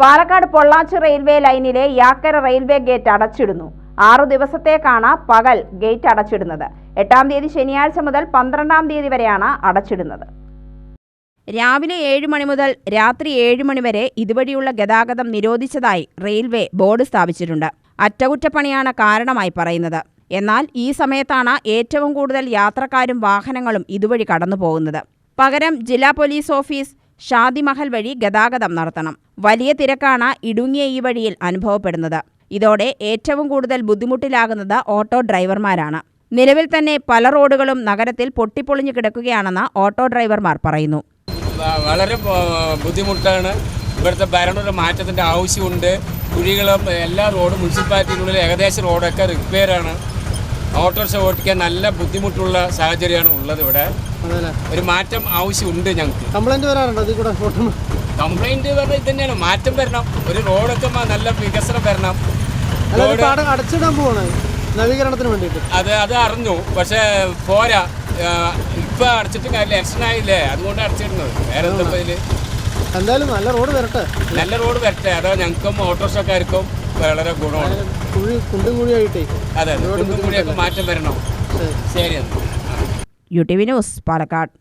Palakkad Pollachi railway ലൈനിലെ യാക്കര railway gate അടച്ചിടുന്നു. ആറു ദിവസത്തേക്കാണ് പകൽ ഗേറ്റ് അടച്ചിടുന്നത്. എട്ടാം തീയതി ശനിയാഴ്ച മുതൽ പന്ത്രണ്ടാം തീയതി വരെയാണ് അടച്ചിടുന്നത്. രാവിലെ ഏഴ് മണി മുതൽ രാത്രി ഏഴ് മണി വരെ ഇതുവഴിയുള്ള ഗതാഗതം നിരോധിച്ചതായി റെയിൽവേ ബോർഡ് സ്ഥാപിച്ചിട്ടുണ്ട്. അറ്റകുറ്റപ്പണിയാണ് കാരണമായി പറയുന്നത്. എന്നാൽ ഈ സമയത്താണ് ഏറ്റവും കൂടുതൽ യാത്രക്കാരും വാഹനങ്ങളും ഇതുവഴി കടന്നു പോകുന്നത് പകരം ജില്ലാ പോലീസ് ഓഫീസ് ഷാദിമഹൽ വഴി ഗതാഗതം നടത്തണം. വലിയ തിരക്കാണ് ഇടുങ്ങിയ ഈ വഴിയിൽ അനുഭവപ്പെടുന്നത്. ഇതോടെ ഏറ്റവും കൂടുതൽ ബുദ്ധിമുട്ടിലാകുന്നത് ഓട്ടോ ഡ്രൈവർമാരാണ്. നിലവിൽ തന്നെ പല റോഡുകളും നഗരത്തിൽ പൊട്ടിപ്പൊളിഞ്ഞു കിടക്കുകയാണെന്ന് ഓട്ടോ ഡ്രൈവർമാർ പറയുന്നു. വളരെ ബുദ്ധിമുട്ടാണ്. ഇവിടുത്തെ ഭരണ മാറ്റത്തിന്റെ ആവശ്യമുണ്ട്. കുഴികളും എല്ലാ റോഡും മുനിസിപ്പാലിറ്റിയിലുള്ള ഏകദേശം റോഡൊക്കെ റിപ്പയറാണ് ഓട്ടോറിക്ഷ ഓടിക്കാൻ നല്ല ബുദ്ധിമുട്ടുള്ള സാഹചര്യമാണ് ഉള്ളത് ഇവിടെ. ഒരു മാറ്റം ആവശ്യമുണ്ട് ഞങ്ങൾക്ക്. കംപ്ലൈന്റ് വരാറുണ്ടോ കംപ്ലൈന്റ് കൂടെ പറഞ്ഞാൽ ഇത് തന്നെയാണ്. മാറ്റം വരണം. ഒരു റോഡൊക്കെ നല്ല വികസനം വരണം. അടച്ചിടാൻ പോവാണ്. നവീകരണത്തിന് വേണ്ടിയിട്ട്. അത് അത് അറിഞ്ഞു. പക്ഷേ പോരാ. ഇപ്പൊ അടച്ചിട്ട് കാര്യമില്ല. ഇലക്ഷൻ ആയില്ലേ? അതുകൊണ്ട് അടച്ചിടുന്നത്. വേറെ എന്താ എന്തായാലും നല്ല റോഡ് വരട്ടെ. നല്ല റോഡ് വരട്ടെ. അതോ ഞങ്ങൾക്കും ഓട്ടോറിക്ഷക്കാർക്കും വളരെ ഗുണമാണ്. കുഴി കുണ്ടും കുഴിയായിട്ടേ. അതെ അതെ. കുണ്ടും കൂടിയൊക്കെ മാറ്റം വരണം. ശരി U T V news Palakkad.